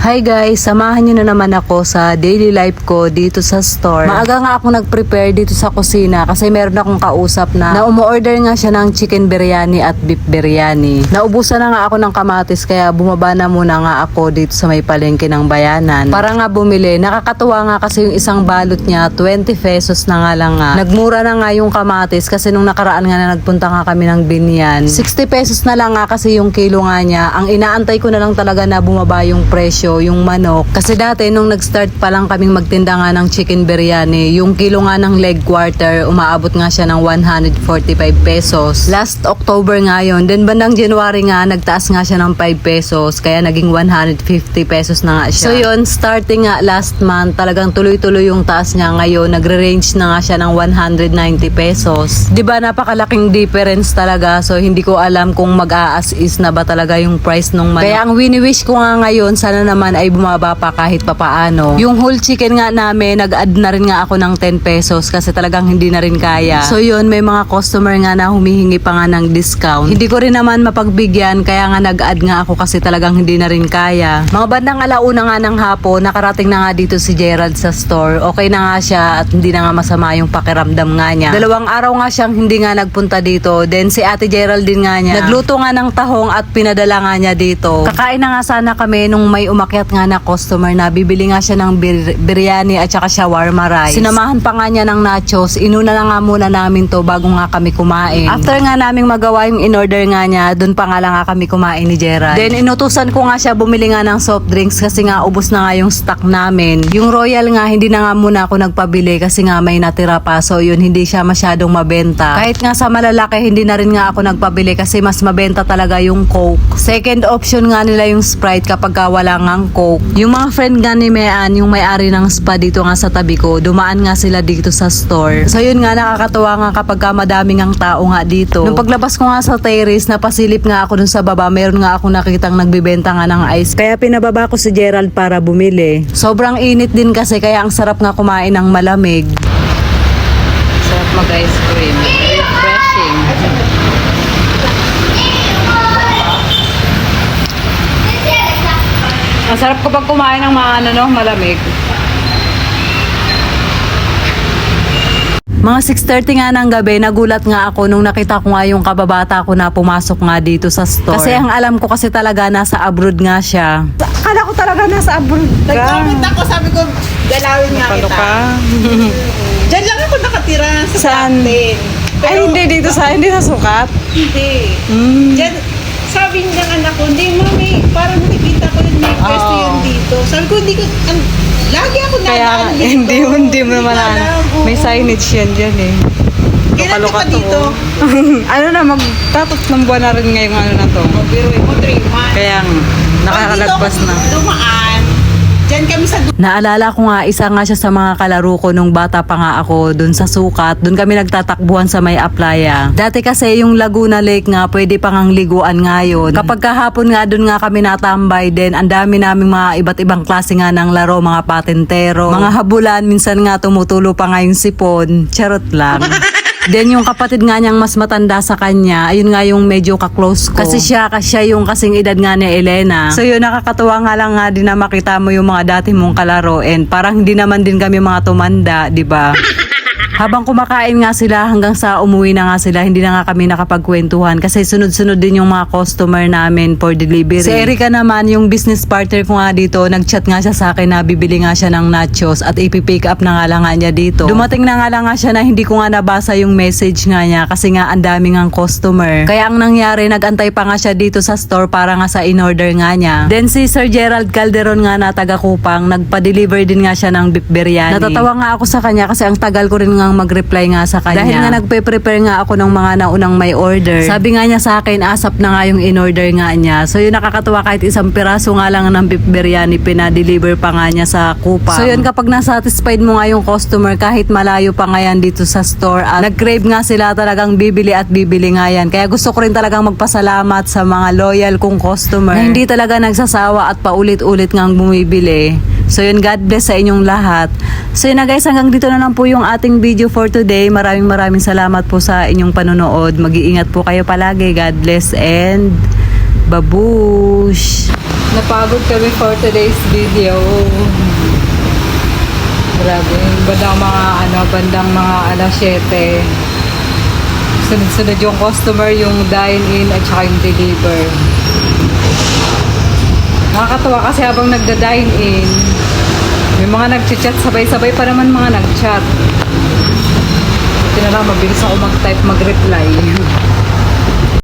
Hi guys, samahan nyo na naman ako sa daily life ko dito sa store. Maaga nga ako nag-prepare dito sa kusina kasi meron akong kausap na na umu-order nga siya ng chicken biryani at beef biryani. Naubusan na nga ako ng kamatis kaya bumaba na muna nga ako dito sa may palengke ng bayanan. Para nga bumili, nakakatuwa nga kasi yung isang balot niya, 20 pesos na nga lang nga. Nagmura na nga yung kamatis kasi nung nakaraan nga na nagpunta nga kami ng binyan. 60 pesos na lang nga kasi yung kilo nga niya. Ang inaantay ko na lang talaga na bumaba yung presyo, yung manok. Kasi dati nung nag-start pa lang kaming magtinda nga ng chicken biryani, yung kilo nga ng leg quarter, umaabot nga siya ng 145 pesos. Last October nga yun. Then bandang January nga, nagtaas nga siya ng 5 pesos. Kaya naging 150 pesos na nga siya. So yun, starting nga last month, talagang tuloy-tuloy yung taas niya ngayon. Nagre-range na nga siya ng 190 pesos. ba napakalaking difference talaga. So hindi ko alam kung mag-aas is na ba talaga yung price nung manok. Kaya ang wini-wish ko nga ngayon, sana naman ay bumaba pa kahit papaano. Yung whole chicken nga namin, nag-add na rin nga ako ng 10 pesos kasi talagang hindi na rin kaya. So yun, may mga customer nga na humihingi pa nga ng discount. Hindi ko rin naman mapagbigyan kaya nga nag-add nga ako kasi talagang hindi na rin kaya. Mga bandang alauna nga ng hapon, nakarating na nga dito si Gerald sa store. Okay na nga siya at hindi na nga masama yung pakiramdam nga niya. Dalawang araw nga siyang hindi nga nagpunta dito. Then si Ate Geraldine nga niya, nagluto nga ng tahong at pinadala nga niya dito. Kakain na nga sana kami nung may umakyat nga na customer na bibili nga siya ng bir- biryani at saka shawarma rice. Sinamahan pa nga niya ng nachos. Inuna na nga muna namin to bago nga kami kumain. After nga naming magawa yung in-order nga niya, dun pa nga lang nga kami kumain ni Gerald. Then inutusan ko nga siya bumili nga ng soft drinks kasi nga ubos na nga yung stock namin. Yung Royal nga, hindi na nga muna ako nagpabili kasi nga may natira pa. So yun, hindi siya masyadong mabenta. Kahit nga sa malalaki, hindi na rin nga ako nagpabili kasi mas mabenta talaga yung Coke. Second option nga nila yung Sprite kapag ka wala ngang Coke. Yung mga friend nga ni Mean, yung may-ari ng spa dito nga sa tabi ko, dumaan nga sila dito sa store. So yun nga, nakakatuwa nga kapag ka madami ngang tao nga dito. Nung paglabas ko nga sa terrace, napasilip nga ako dun sa baba, meron nga ako nakitang nagbibenta nga ng ice. Kaya pinababa ko si Gerald para bumili. Sobrang init din kasi kaya ang sarap nga kumain ng malamig. Sarap mag-ice cream. Ang sarap kapag kumain ng mga ano, no, malamig. Mga 6.30 nga ng gabi, nagulat nga ako nung nakita ko nga yung kababata ko na pumasok nga dito sa store. Kasi ang alam ko kasi talaga nasa abroad nga siya. Akala ko talaga nasa abroad Nag-comment ako, sabi ko, galawin nga kita. Diyan lang ako nakatira sa Saan? Saan? Ay, hindi dito sa, hindi sa sukat. Hindi. Mm. Diyan, sabi niya ng anak ko, hindi mami, parang nakikita ko rin may pwesto yan dito. Sabi ko, hindi ko, an, lagi ako Kaya nadaan dito. hindi, hindi mo naman alam. oo. May signage yan dyan eh. Kailan ka pa dito? ano na, magtatot ng buwan na rin ngayong ano na to. O, biruin mo, 3 months. Kaya nga, Pag na. Dumaan. Diyan kami sa Naalala ko nga, isa nga siya sa mga kalaro ko nung bata pa nga ako dun sa sukat. Dun kami nagtatakbuhan sa may aplaya. Dati kasi yung Laguna Lake nga, pwede pang ang liguan ngayon. Kapag kahapon nga dun nga kami natambay din, ang dami naming mga iba't ibang klase nga ng laro, mga patentero, mga habulan, minsan nga tumutulo pa nga yung sipon. Charot lang. Then yung kapatid nga niyang mas matanda sa kanya, ayun nga yung medyo ka-close ko. Kasi siya, siya yung kasing edad nga ni Elena. So yun, nakakatuwa nga lang nga din na makita mo yung mga dati mong kalaro and parang hindi naman din kami mga tumanda, di ba? Habang kumakain nga sila hanggang sa umuwi na nga sila, hindi na nga kami nakapagkwentuhan kasi sunod-sunod din yung mga customer namin for delivery. Si Erika naman, yung business partner ko nga dito, nag-chat nga siya sa akin na bibili nga siya ng nachos at ipipick up na nga lang nga niya dito. Dumating na nga lang nga siya na hindi ko nga nabasa yung message nga niya kasi nga ang daming ang customer. Kaya ang nangyari, nagantay pa nga siya dito sa store para nga sa in-order nga niya. Then si Sir Gerald Calderon nga na taga Kupang, nagpa-deliver din nga siya ng beef biryani. Natatawa nga ako sa kanya kasi ang tagal ko rin nga mag-reply nga sa kanya. Dahil nga nagpe-prepare nga ako ng mga naunang may order. Sabi nga niya sa akin, asap na nga yung in-order nga niya. So yun nakakatuwa kahit isang piraso nga lang ng beef biryani, pinadeliver pa nga niya sa Kupang. So yun kapag nasatisfied mo nga yung customer kahit malayo pa nga yan dito sa store at nag-crave nga sila talagang bibili at bibili nga yan. Kaya gusto ko rin talagang magpasalamat sa mga loyal kong customer na hindi talaga nagsasawa at paulit-ulit ngang bumibili. So yun, God bless sa inyong lahat. So yun na guys, hanggang dito na lang po yung ating video for today. Maraming maraming salamat po sa inyong panonood. Mag-iingat po kayo palagi. God bless and Babush! Napagod kami for today's video. Grabe, bandang mga ano, bandang mga alas 7. Sunod-sunod yung customer, yung dine-in at saka yung deliver. Nakakatawa kasi habang nagda-dine-in, may mga nag-chat, sabay-sabay pa naman mga nag-chat. Buti na lang, mabilis ako mag-type, mag-reply.